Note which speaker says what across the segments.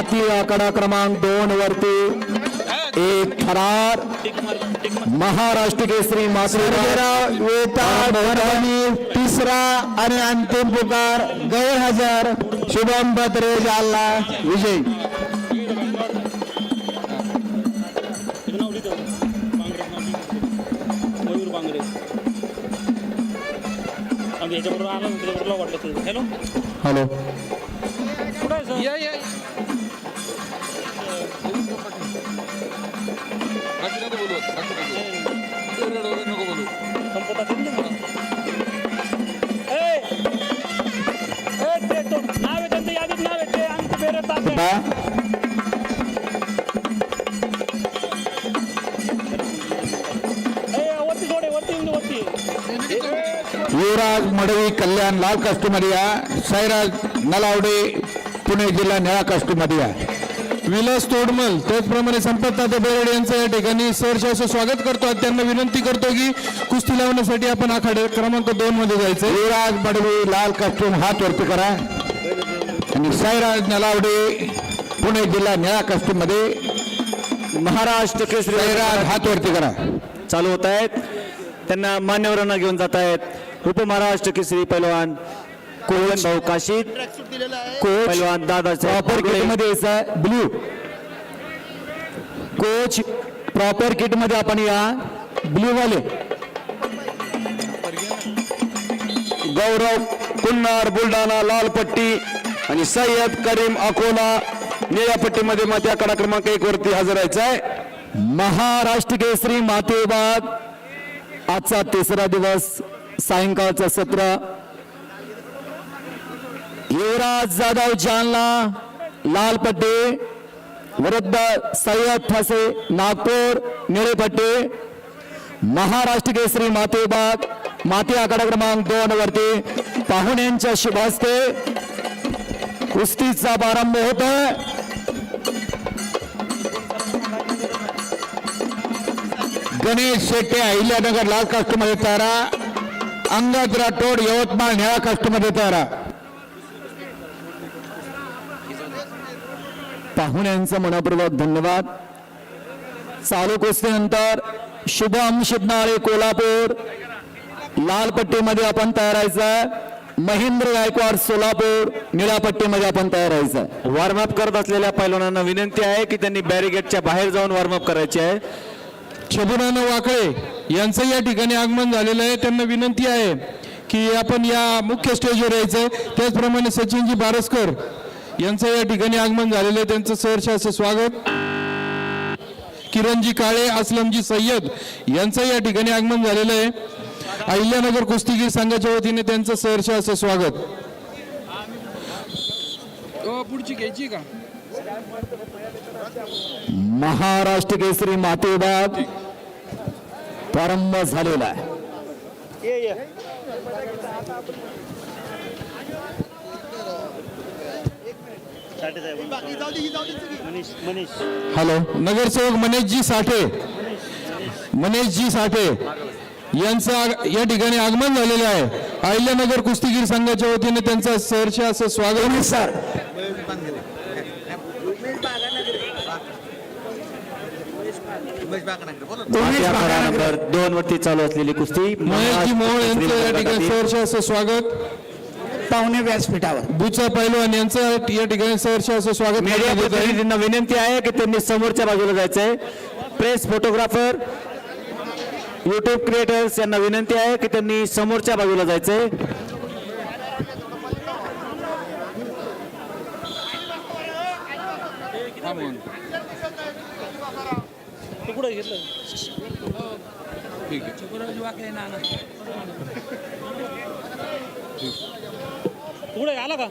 Speaker 1: माती आकडा क्रमांक दोन वरती. एक थरार महाराष्ट्र केसरी तिसरा आणि अंतिम पुकार गैरहजर शुभम भद्रे जालना विजय.
Speaker 2: नाव लिहितो आमचं बेरे तास आहे.
Speaker 1: बा
Speaker 2: ए, वरती जोडे वरती येऊन दे, वरती
Speaker 1: युवराज मडवी कल्याण लाल कास्टूमध्ये या साईराज नलावडे पुणे जिल्हा निळा कास्टूमध्ये या
Speaker 3: विलास तोडमल त्याचप्रमाणे संपत तात्या बेरड यांचं या ठिकाणी सहर्ष असं स्वागत करतो. त्यांना विनंती करतो की कुस्ती लावण्यासाठी आपण आखाडे क्रमांक दोन मध्ये जायचं
Speaker 1: युवराज मडवी लाल कास्टूम हात वरती करा. आणि साईराज नलावडे पुणे जिल्हा निळा कास्टूममध्ये महाराष्ट्र केसरी साईराज हात वरती करा.
Speaker 4: चालू होत आहेत. त्यांना मान्यवरांना घेऊन जात आहेत. उपमहाराष्ट्र केसरी पैलवान कोण भाऊ काशीद. कोच दादा
Speaker 1: प्रॉपर किटमध्ये यायचं ब्ल्यू कोच प्रॉपर किटमध्ये आपण या. ब्ल्यू वाले.
Speaker 5: गौरव कुन्नार बुलढाणा लाल पट्टी आणि सय्यद करीम अकोला निळ्या पट्टीमध्ये मात्या कडा क्रमांक एक वरती हजर आहे
Speaker 1: महाराष्ट्र केसरी मातेबाग आजचा तिसरा दिवस. सायंकाळचं सत्र. युवराज जाधव जालना लाल पट्टे विरुद्ध सय्यद ठसे नागपूर निळे पट्टे महाराष्ट्र केसरी मातेबाग माते आकडा क्रमांक दोन वरती पाहुण्यांच्या शुभास्ते कुस्तीचा प्रारंभ होतोय. गणेश शेट्टे अहिल्यानगर लाल कास्टमध्ये तारा अंगद राठोड यवतमाळ निळा कास्टमध्ये तारा पाहुण्यांचं मनपूर्वक धन्यवाद. चालू कुस्तीनंतर शुभम शिपनाळे कोल्हापूर. लाल पट्टीमध्ये आपण तयार व्हायचं महेंद्र गायकवाड सोलापूर निळा पट्टीमध्ये आपण तयार व्हायचं
Speaker 4: वॉर्मअप करत असलेल्या पैलवानांना विनंती आहे की त्यांनी बॅरिगेटच्या बाहेर जाऊन वॉर्मअप करायचे आहे.
Speaker 3: छबुनानं वाकळे यांचं या ठिकाणी आगमन झालेलं आहे. त्यांना विनंती आहे की आपण या मुख्य स्टेजवर यायचं त्याचप्रमाणे सचिनजी बारसकर यांचं या ठिकाणी आगमन झालेलं आहे. त्यांचं सहर्ष असं स्वागत. किरणजी काळे असलमजी सय्यद यांचं या ठिकाणी आगमन झालेलं आहे. अहिल्यानगर कुस्तीगीर संघाच्या वतीने त्यांचं सहर्ष असं स्वागत.
Speaker 6: पुढची घ्यायची का?
Speaker 1: महाराष्ट्र केसरी मातेबाग प्रारंभ झालेला आहे.
Speaker 3: हॅलो. नगरसेवक मनेशजी साठे. मनेशजी साठे यांचं या ठिकाणी आगमन झालेलं आहे. अहिल्यानगर कुस्तीगीर संघाच्या वतीने त्यांचं सहर्ष असं स्वागत.
Speaker 1: सर.
Speaker 4: दोन वरती चालू असलेली कुस्ती.
Speaker 3: महेशजी मोहोळ यांचं या ठिकाणी सहर्ष असं स्वागत.
Speaker 1: पाहुणे व्यासपीठावर
Speaker 3: बुचा पैलवान यांचं या ठिकाणी सहर्ष असं स्वागत
Speaker 4: मीडिया
Speaker 3: करण्यात येत आहे.
Speaker 4: प्रतिनिधींना विनंती आहे की त्यांनी समोरच्या बाजूला जायचंय. प्रेस फोटोग्राफर युट्यूब क्रिएटर्स यांना विनंती आहे की त्यांनी समोरच्या बाजूला जायचंय.
Speaker 6: हा
Speaker 2: आला का?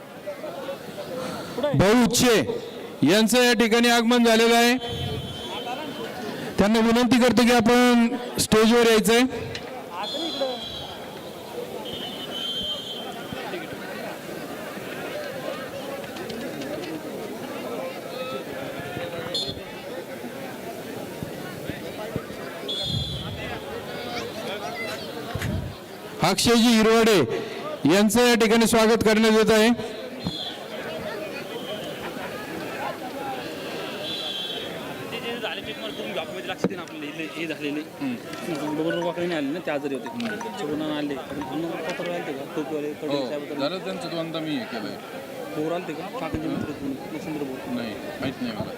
Speaker 3: भाऊ उच्चे यांचं या ठिकाणी आगमन झालेलं आहे. त्यांना विनंती करतो की आपण स्टेजवर यायचंय. अक्षयजी हिरवाडे यांचं या ठिकाणी स्वागत करण्यात येत आहे.
Speaker 2: हे झाले
Speaker 6: त्यांचं दोनदा मी हे केलंय नाही. माहीत मला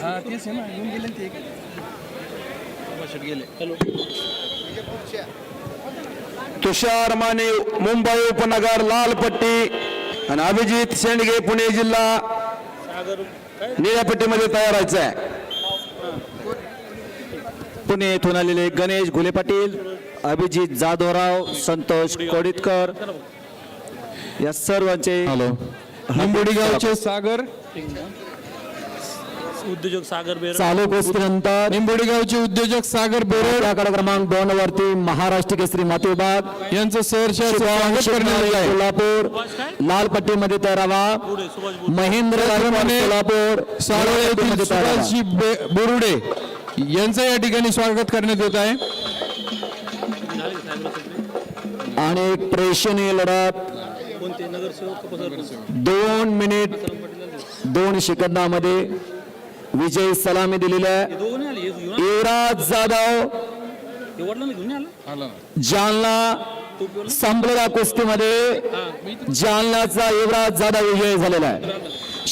Speaker 6: हा तेच आहे ना. येऊन गेले ते
Speaker 5: तुषार माने मुंबई उपनगर लाल पट्टी आणि अभिजित शेंडगे पुणे जिल्हा
Speaker 2: सागर काय
Speaker 5: निळ्या पट्टीमध्ये तयार व्हायचं आहे.
Speaker 1: पुणे येथून आलेले गणेश घुले पाटील अभिजित जाधवराव संतोष कोडितकर या सर्वांचे
Speaker 3: हॅलो. गावचे सागर
Speaker 2: उद्योजक सागर बेर
Speaker 1: चालू कुस्तीनंतर
Speaker 3: निंबोडी गावचे उद्योजक सागर बेरोड
Speaker 1: आकडा क्रमांक दोन वरती महाराष्ट्र केसरी माती विभाग
Speaker 3: यांचं सहर्ष स्वागत करण्यात येत आहे
Speaker 1: कोल्हापूर लाल पट्टीमध्ये
Speaker 2: बोर
Speaker 1: महेंद्र कोल्हापूर.
Speaker 3: सुभाषजी बे- बोरुडे यांचं या ठिकाणी स्वागत करण्यात येत आहे?
Speaker 1: आणि एक प्रेक्षणीय लढत? दोन मिनिट
Speaker 2: आले.
Speaker 1: दोन सेकंदामध्ये विजय सलामी दिलेल्या आहे. युवराज जाधव जालना संपलेल्या कुस्तीमध्ये जालन्याचा युवराज जाधव विजय झालेला आहे.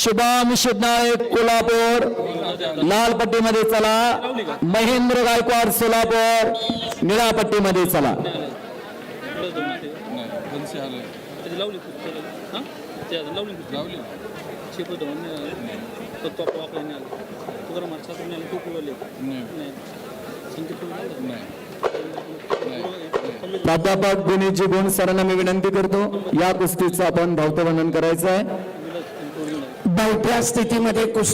Speaker 1: शुभम शिदनाळे कोल्हापूर. लाल पट्टीमध्ये चला. महेंद्र गायकवाड सोलापूर. निळा पट्टीमध्ये चला
Speaker 2: लावली ते धरून नाही आला. तो. तुकाराम महाराज आले,
Speaker 6: नाही.
Speaker 2: नाही. समजा
Speaker 1: प्राध्यापक गुणीजी गुण सरांना मी विनंती करतो या कुस्तीचं आपण धावतं वर्णन करायचं आहे.
Speaker 7: बैठ्या स्थितीमध्ये कुस्ती